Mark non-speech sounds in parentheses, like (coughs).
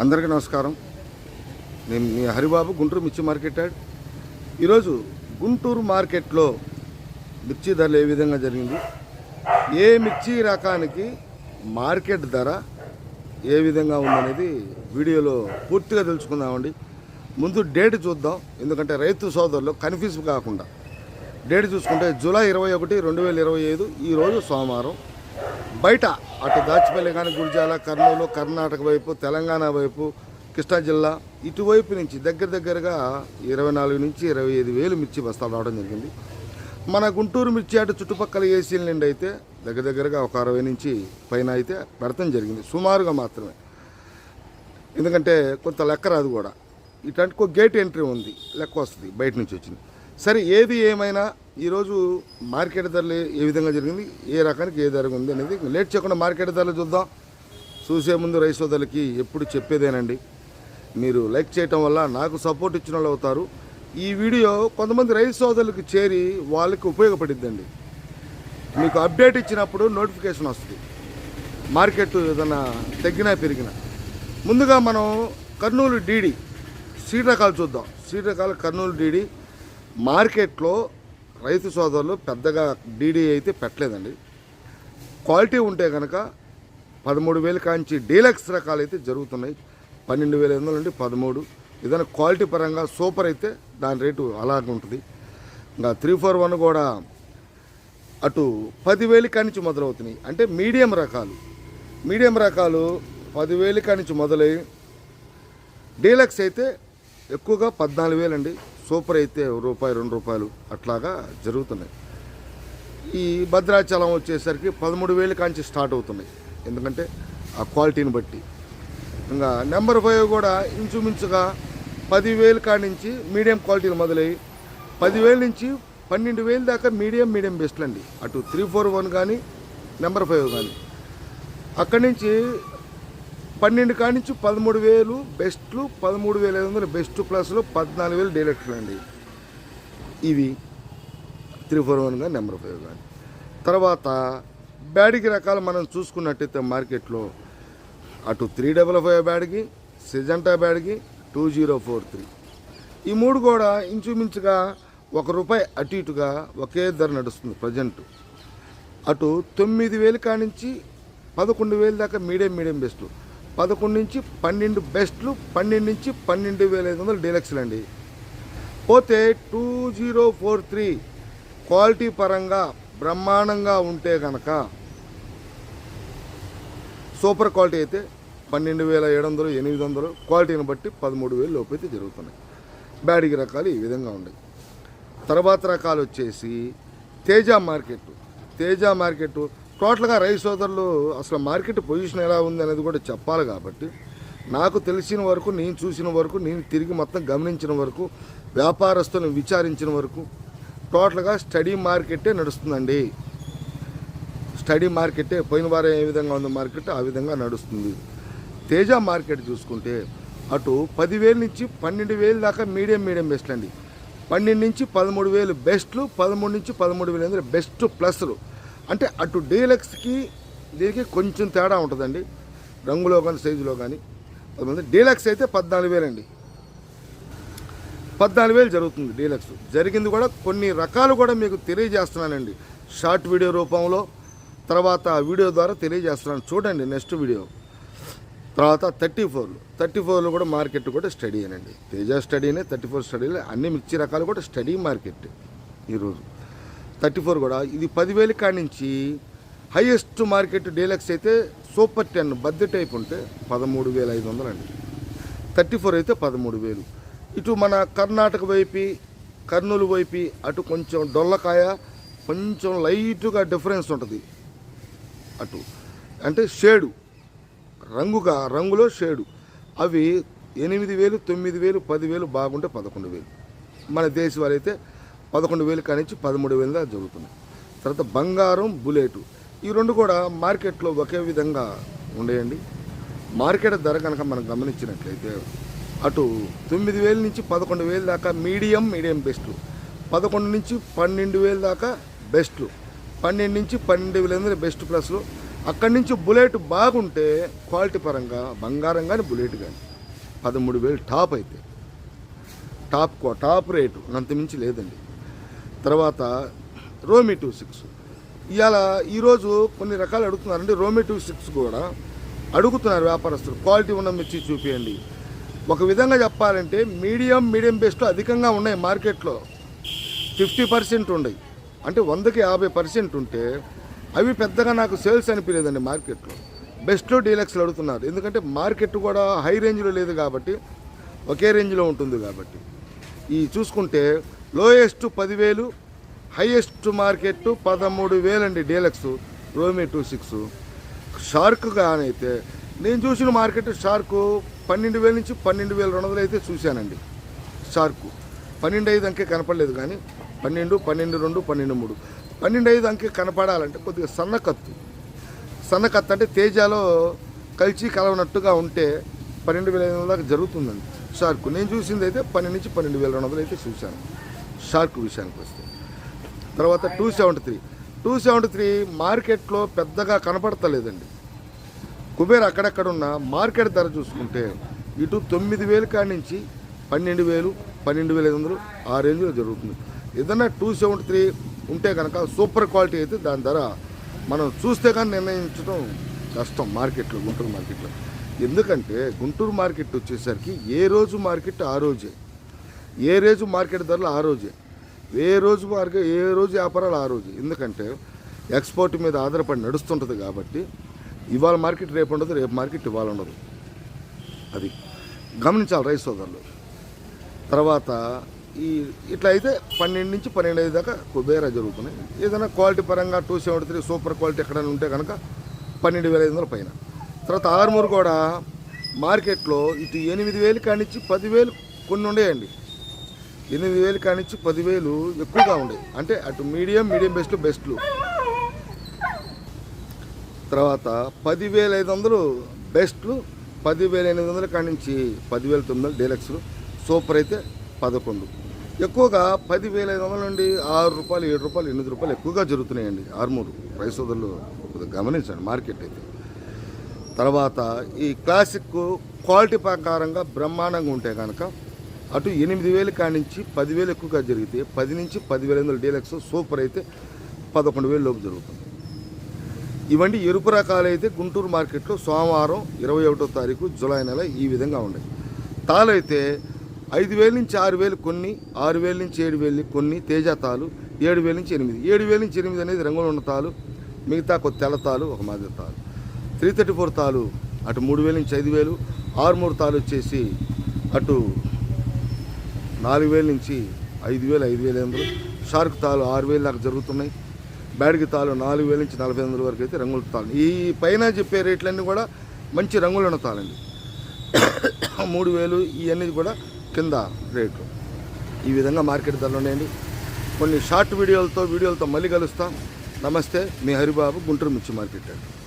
అందరికీ నమస్కారం. నేను మీ హరిబాబు గుంటూరు మిర్చి మార్కెట్ యాడ్. ఈరోజు గుంటూరు మార్కెట్లో మిర్చి ధరలు ఏ విధంగా జరిగింది? ఏ మిర్చి రకానికి మార్కెట్ ధర ఏ విధంగా ఉందనేది వీడియోలో పూర్తిగా తెలుసుకుందామండి. ముందు డేట్ చూద్దాం. ఎందుకంటే రైతు సోదరులు కన్ఫ్యూజ్ కాకుండా. డేట్ చూసుకుంటే జూలై ఇరవై ఒకటి రెండు వేల ఇరవై ఐదు ఈరోజు సోమవారం. బయట అటు దాచిపల్లి కానీ గురిజాల కర్నూలు కర్ణాటక వైపు తెలంగాణ వైపు కృష్ణా జిల్లా ఇటువైపు నుంచి దగ్గర దగ్గరగా ఇరవై నాలుగు నుంచి ఇరవై ఐదు వేలు మిర్చి బస్తాలు రావడం జరిగింది. మన గుంటూరు మిర్చి అటు చుట్టుపక్కల ఏసీల నుండి అయితే దగ్గర దగ్గరగా ఒక అరవై నుంచి పైన అయితే పెడతం జరిగింది. సుమారుగా మాత్రమే. ఎందుకంటే కొంత లెక్క రాదు కూడా. ఇట్లాంటి గేట్ ఎంట్రీ ఉంది లెక్క వస్తుంది బయట నుంచి వచ్చింది. సరే ఏది ఏమైనా ఈరోజు మార్కెట్ ధరలు ఏ విధంగా జరిగింది ఏ రకానికి ఏ ధర ఉంది అనేది లేట్ చేయకుండా మార్కెట్ ధరలు చూద్దాం. చూసే ముందు రైస్ సోదరులకి ఎప్పుడు చెప్పేదేనండి. మీరు లైక్ చేయటం వల్ల నాకు సపోర్ట్ ఇచ్చిన వాళ్ళు అవుతారు. ఈ వీడియో కొంతమంది రైతు సోదరులకు చేరి వాళ్ళకి ఉపయోగపడిద్దండి. మీకు అప్డేట్ ఇచ్చినప్పుడు నోటిఫికేషన్ వస్తుంది. మార్కెట్ ఏదైనా తగ్గినా పెరిగినా. ముందుగా మనం కర్నూలు డీడీ సీడ్ రకాలు చూద్దాం. సీడ్ రకాలు కర్నూలు డీడీ మార్కెట్లో రైతు సోదరులు పెద్దగా డీడీ అయితే పెట్టలేదండి. క్వాలిటీ ఉంటే కనుక పదమూడు వేలు కాంచి డీలక్స్ రకాలు అయితే జరుగుతున్నాయి. పన్నెండు వేల ఎనిమిది వందలండి నుండి పదమూడు. ఏదైనా క్వాలిటీ పరంగా సూపర్ అయితే దాని రేటు అలాగే ఉంటుంది. ఇంకా త్రీ ఫోర్ వన్ కూడా అటు పదివేలు కానించి మొదలవుతున్నాయి. అంటే మీడియం రకాలు. మీడియం రకాలు పదివేలు కానించి మొదలై డీలక్స్ అయితే ఎక్కువగా పద్నాలుగు వేలండి. సూపర్ అయితే రూపాయి రెండు రూపాయలు అట్లాగా జరుగుతున్నాయి. ఈ భద్రాచలం వచ్చేసరికి పదమూడు వేలు కాంచి స్టార్ట్ అవుతున్నాయి. ఎందుకంటే ఆ క్వాలిటీని బట్టి. ఇంకా నెంబర్ ఫైవ్ కూడా ఇంచుమించుగా పదివేలు కాడి నుంచి మీడియం క్వాలిటీలు మొదలై పదివేల నుంచి పన్నెండు వేలు దాకా మీడియం మీడియం బెస్ట్లు అండి అటు త్రీ ఫోర్ వన్ కానీ నెంబర్ ఫైవ్ కానీ. అక్కడి నుంచి పన్నెండు కానించి నుంచి పదమూడు వేలు బెస్ట్లు పదమూడు వేల ఐదు వందలు బెస్ట్ ప్లస్లు పద్నాలుగు వేలు డైరెక్ట్లు అండి. ఇవి త్రీ ఫోర్ వన్గా నెంబర్ ఫైవ్ కానీ తర్వాత బ్యాడ్కి రకాలు మనం చూసుకున్నట్టయితే మార్కెట్లో అటు త్రీ డబల్ ఫైవ్ బ్యాడ్కి సిజంటా బ్యాడ్కి టూ జీరో ఫోర్ త్రీ. ఈ మూడు కూడా ఇంచుమించుగా ఒక రూపాయి అటు ఇటుగా ఒకే ధర నడుస్తుంది ప్రజెంట్. అటు తొమ్మిది వేలు కానించి పదకొండు వేలు దాకా మీడియం మీడియం బెస్ట్లు. పదకొండు నుంచి పన్నెండు బెస్ట్లు పన్నెండు నుంచి పన్నెండు వేల ఐదు వందలు డీలక్స్లు అండి. పోతే two zero four three quality పరంగా బ్రహ్మాండంగా ఉంటే కనుక సూపర్ క్వాలిటీ అయితే పన్నెండు వేల ఏడు వందలు ఎనిమిది వందలు క్వాలిటీని బట్టి పదమూడు వేలు లోపు అయితే జరుగుతున్నాయి. బ్యాడిగి రకాలు ఈ విధంగా ఉన్నాయి. తర్వాత రకాలు వచ్చేసి తేజ మార్కెట్. తేజ మార్కెట్ టోటల్గా రైతు సోదరులు అసలు మార్కెట్ పొజిషన్ ఎలా ఉంది అనేది కూడా చెప్పాలి కాబట్టి నాకు తెలిసిన వరకు నేను చూసిన వరకు నేను తిరిగి మొత్తం గమనించిన వరకు వ్యాపారస్తులను విచారించిన వరకు టోటల్గా స్టడీ మార్కెటే నడుస్తుందండి. స్టడీ మార్కెటే పోయిన వారం ఏ విధంగా ఉంది మార్కెట్ ఆ విధంగా నడుస్తుంది. తేజ మార్కెట్ చూసుకుంటే అటు పదివేల నుంచి పన్నెండు వేలు దాకా మీడియం మీడియం బెస్ట్ అండి పన్నెండు నుంచి పదమూడు వేలు బెస్ట్లు పదమూడు నుంచి పదమూడు వేలు అందరూ బెస్ట్ ప్లస్లు. అంటే అటు డీలక్స్కి దీనికి కొంచెం తేడా ఉంటుందండి. రంగులో కానీ సైజులో కానీ కొంతమంది డీలక్స్ అయితే పద్నాలుగు వేలండి. పద్నాలుగు వేలు జరుగుతుంది డీలక్స్. జరిగింది కూడా కొన్ని రకాలు కూడా మీకు తెలియజేస్తున్నానండి. షార్ట్ వీడియో రూపంలో తర్వాత వీడియో ద్వారా తెలియజేస్తున్నాను. చూడండి నెక్స్ట్ వీడియో. తర్వాత థర్టీ ఫోర్లు. థర్టీ ఫోర్లు కూడా మార్కెట్ కూడా స్టడీ అనండి. తేజ స్టడీనే థర్టీ ఫోర్ స్టడీలే. అన్ని మిర్చి రకాలు కూడా స్టడీ మార్కెట్ ఈరోజు. థర్టీ ఫోర్ కూడా. ఇది పదివేలు కాడి నుంచి హైయెస్ట్ మార్కెట్ డీలక్స్ అయితే సూపర్ టెన్ బద్దె టైప్ ఉంటే పదమూడు వేల ఐదు వందలు అండి. థర్టీ ఫోర్ అయితే పదమూడు వేలు. ఇటు మన కర్ణాటక వైపు కర్నూలు వైపు అటు కొంచెం డొల్లకాయ కొంచెం లైట్గా డిఫరెన్స్ ఉంటుంది. అటు అంటే షేడు రంగుగా రంగులో షేడు. అవి ఎనిమిది వేలు తొమ్మిది వేలు పదివేలు బాగుంటే పదకొండు వేలు. మన దేశవాళ్ళు అయితే పదకొండు వేలు కానించి పదమూడు వేలు దాకా జరుగుతున్నాయి. తర్వాత బంగారం బుల్లెట్ ఈ రెండు కూడా మార్కెట్లో ఒకే విధంగా ఉండేయండి. మార్కెట్ ధర కనుక మనం గమనించినట్లయితే అటు తొమ్మిది వేల నుంచి పదకొండు వేలు దాకా మీడియం మీడియం బెస్ట్లు పదకొండు నుంచి పన్నెండు వేలు దాకా బెస్ట్లు పన్నెండు నుంచి పన్నెండు వేల ఎనిమిది బెస్ట్ ప్లస్లు అక్కడి నుంచి బుల్లెట్ బాగుంటే క్వాలిటీ పరంగా బంగారం కానీ బుల్లెట్ కానీ పదమూడు వేలు టాప్ అయితే. టాప్ టాప్ రేటు అంతమించి లేదండి. తర్వాత రోమి టూ సిక్స్. ఇవాళ ఈరోజు కొన్ని రకాలు అడుగుతున్నారండి. రోమి టూ సిక్స్ కూడా అడుగుతున్నారు వ్యాపారస్తులు. క్వాలిటీ ఉన్న మిర్చి చూపించండి ఒక విధంగా చెప్పాలంటే మీడియం మీడియం బేస్లో అధికంగా ఉన్నాయి మార్కెట్లో. ఫిఫ్టీ పర్సెంట్ ఉన్నాయి. అంటే వందకి యాభై పర్సెంట్ ఉంటే అవి పెద్దగా నాకు సేల్స్ అనిపించలేదండి మార్కెట్లో. బెస్ట్లో డీలక్స్లు అడుగుతున్నారు. ఎందుకంటే మార్కెట్ కూడా హై రేంజ్లో లేదు కాబట్టి ఒకే రేంజ్లో ఉంటుంది కాబట్టి. ఈ చూసుకుంటే లోయెస్ట్ పదివేలు హైయెస్ట్ మార్కెట్ పదమూడు వేలండి డీలక్స్ రోమి టూ సిక్స్. షార్క్ కానైతే నేను చూసిన మార్కెట్ షార్క్ పన్నెండు వేల నుంచి పన్నెండు వేల రెండు వందలు అయితే చూశానండి. షార్క్. పన్నెండు ఐదు అంకే కనపడలేదు కానీ పన్నెండు పన్నెండు రెండు పన్నెండు మూడు. పన్నెండు ఐదు అంకె కనపడాలంటే కొద్దిగా సన్నకత్తు సన్నకత్తు అంటే తేజాలో కలిసి కలవనట్టుగా ఉంటే పన్నెండు వేల ఐదు వందల దాకా జరుగుతుందండి షార్క్. నేను చూసింది అయితే పన్నెండు నుంచి పన్నెండు వేల రెండు వందలు అయితే చూశాను. షార్క్ విషయానికి వస్తే. తర్వాత two seventy three. Two seventy three మార్కెట్లో పెద్దగా కనపడతలేదండి. కుబేర్ అక్కడక్కడ ఉన్న మార్కెట్ ధర చూసుకుంటే ఇటు తొమ్మిది వేలు కాడి నుంచి పన్నెండు వేలు పన్నెండు వేల ఐదు వందలు ఆ రేంజ్లో జరుగుతుంది. ఏదన్నా టూ సెవెంటీ త్రీ ఉంటే కనుక సూపర్ క్వాలిటీ అయితే దాని ధర మనం చూస్తే కానీ నిర్ణయించడం కష్టం మార్కెట్లో గుంటూరు మార్కెట్లో. ఎందుకంటే గుంటూరు మార్కెట్ వచ్చేసరికి ఏ రోజు మార్కెట్ ఆ రోజే. ఏ రోజు మార్కెట్ ధరలు ఆ రోజే. ఏ రోజు మార్కెట్ ఏ రోజు వ్యాపారాలు ఆ రోజు. ఎందుకంటే ఎక్స్పోర్ట్ మీద ఆధారపడి నడుస్తుంటుంది కాబట్టి ఇవాళ మార్కెట్ రేపు ఉండదు రేపు మార్కెట్ ఇవాళ ఉండదు. అది గమనించాలి రైస్ సోదరులు. తర్వాత ఈ ఇట్లా అయితే పన్నెండు నుంచి పన్నెండు ఐదు దాకా కుబేరా జరుగుతున్నాయి. ఏదైనా క్వాలిటీ పరంగా two seventy three super quality ఎక్కడైనా ఉంటే కనుక పన్నెండు వేల ఐదు వందల పైన. తర్వాత ఆరుమూరు కూడా మార్కెట్లో ఇటు ఎనిమిది వేలు కానిచ్చి పదివేలు కొన్ని ఉండేయండి. ఎనిమిది వేలు కానిచ్చి పదివేలు ఎక్కువగా ఉండేవి అంటే అటు మీడియం మీడియం బెస్ట్ బెస్ట్లు. తర్వాత పదివేల ఐదు వందలు బెస్ట్లు పదివేల ఎనిమిది వందల కానించి పదివేల తొమ్మిది వందలు డీలక్స్లు. సూపర్ అయితే పదకొండు. ఎక్కువగా పదివేల ఐదు వందల నుండి ఆరు రూపాయలు ఏడు రూపాయలు ఎనిమిది రూపాయలు ఎక్కువగా జరుగుతున్నాయండి ఆర్మూరు. రైస్ సోదరులు గమనించండి మార్కెట్ అయితే. తర్వాత ఈ క్లాసిక్ క్వాలిటీ ప్రకారంగా బ్రహ్మాండంగా ఉంటే కనుక అటు ఎనిమిది వేలు కానించి పదివేలు ఎక్కువగా జరిగితే పది నుంచి పదివేల ఐదు వందల డీలక్స్ సూపర్ అయితే పదకొండు వేలు లోపు జరుగుతుంది. ఇవన్నీ ఎరుపు రకాలు అయితే గుంటూరు మార్కెట్లో సోమవారం ఇరవై ఒకటో తారీఖు జూలై నెల ఈ విధంగా ఉన్నాయి. తాలైతే ఐదు వేల నుంచి ఆరు వేలు కొన్ని ఆరు వేల నుంచి ఏడు వేలు కొన్ని తేజ తాలు ఏడు వేల నుంచి ఎనిమిది. ఏడు వేల నుంచి ఎనిమిది అనేది రంగులు ఉన్న తాలు మిగతా కొద్ది తెల్ల తాలు ఒక మాదిరి తాలు. త్రీ థర్టీ ఫోర్ తాలు అటు మూడు వేల నుంచి ఐదు వేలు ఆరు మూడు తాలు వచ్చేసి అటు నాలుగు వేల నుంచి ఐదు వేలు ఐదు వేల ఎనిమిది షార్క్ తాలు ఆరు వేలు దాకా జరుగుతున్నాయి. బ్యాడ్కి తాలు నాలుగు వేల నుంచి నలభై ఎనిమిది వరకు అయితే రంగుల తాలు ఈ పైన చెప్పే రేట్లన్నీ కూడా మంచి రంగులు ఉన్న (coughs) మూడు వేలు ఇవన్నీ కూడా కింద రేట్లు ఈ విధంగా మార్కెట్ ధరలు ఉన్నాయండి. కొన్ని షార్ట్ వీడియోలతో వీడియోలతో మళ్ళీ కలుస్తాం. నమస్తే మీ హరిబాబు గుంటూరు మిర్చి మార్కెట్ అండి.